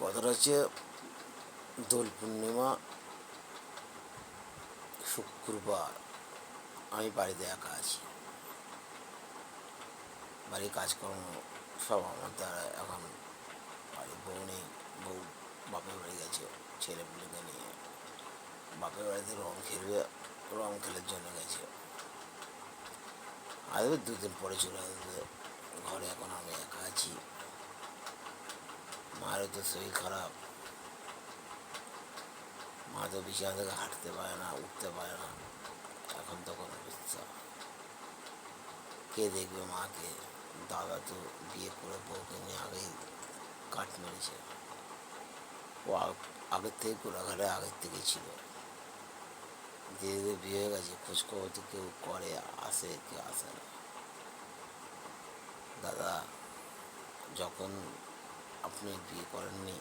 কথাটা হচ্ছে, দোল পূর্ণিমা, শুক্রবার। আমি বাড়িতে একা আছি। বাড়ির কাজকর্ম সব আমার দ্বারা এখন বাড়ির বউ নেই। বউ বাপের বাড়ি গেছে ছেলে পুলেকে নিয়ে। বাপের বাড়িতে রং খেলবে, রং খেলার জন্য গেছে। আসবে দুদিন পরে চলে আসবে। ঘরে এখন আমি একা আছি। মায়েরও তো শরীর খারাপ। মা তো বিছানা থেকে হাঁটতে পারে না, উঠতে পারে না। এখন তখন অবস্থা কে দেখবে মাকে? দাদা তো বিয়ে করে বউকে নিয়ে আগেই কাট মেরেছে। ও আগের থেকে গোলাঘাটে আগের থেকে ছিল। ধীরে ধীরে বিয়ে হয়ে গেছে, খোঁজখবর তো কেউ করে, আসে কেউ আসে না। দাদা, যখন আপনি বিয়ে করেননি।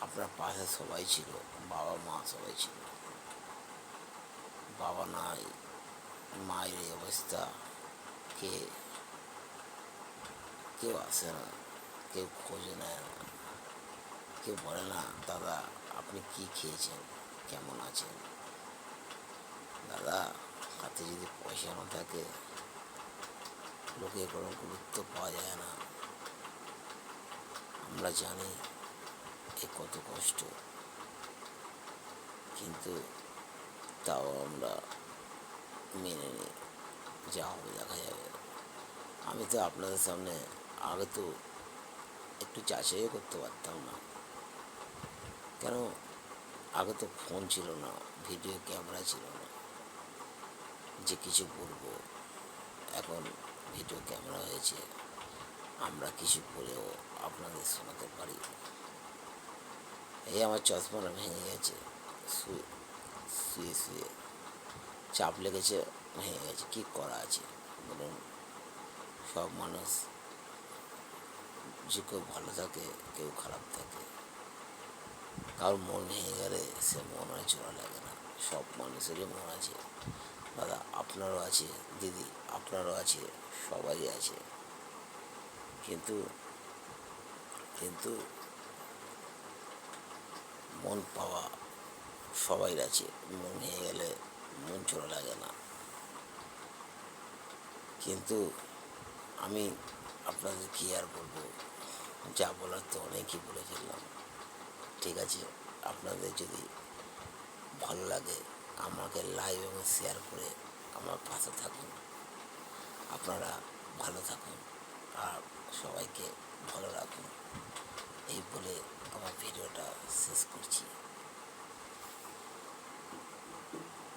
আপনার পাশে সবাই ছিল, বাবা মা সবাই ছিল। বাবা নাই, মায়ের এই অবস্থা, কে, কেউ আসে না, কেউ খোঁজে নেয় না। কেউ বলে না, দাদা, আপনি কি খেয়েছেন? কেমন আছেন? দাদা, হাতে যদি পয়সা না থাকে, লোকের কোনো গুরুত্ব পাওয়া যায় না। আমরা জানি এ কত কষ্ট। কিন্তু তাও আমরা মেনে নিই যা হবে দেখা যাবে। আমি তো আপনাদের সামনে আগে তো একটু যাচাইও করতে পারতাম না। কেন? আগে তো ফোন ছিল না, ভিডিও ক্যামেরা ছিল না। যে কিছু বলব, এখন ভিডিও ক্যামেরা হয়েছে। আমরা কিছু বলেও আপনাদের শোনাতে পারি। এই আমার চশমাটা ভেঙে গেছে। শুয়ে শুয়ে শুয়ে। চাপ লেগেছে, ভেঙে গেছে। কী করা আছে? বলুন। সব মানুষ যে কেউ ভালো থাকে, কেউ খারাপ থাকে। কারোর মন ভেঙে গেলে সে মন জোড়া লাগে না। সব মানুষেরই মন আছে। দাদা, আপনারও আছে, দিদি, আপনারও আছে, সবাই আছে। কিন্তু কিন্তু মন পাওয়া সবাই আছে। মন হয়ে গেলে মন জোড়া লাগে না কিন্তু আমি আপনাদের কি আর বলব? যা বলার তো অনেকই বলে ফেললাম। ঠিক আছে, আপনাদের যদি ভালো লাগে, আমাকে লাইভ এবং শেয়ার করে আমার পাশে থাকুন। আপনারা ভালো থাকুন। আর সবাইকে ভালো রাখুন। এই বলে আমার ভিডিওটা শেষ করছি।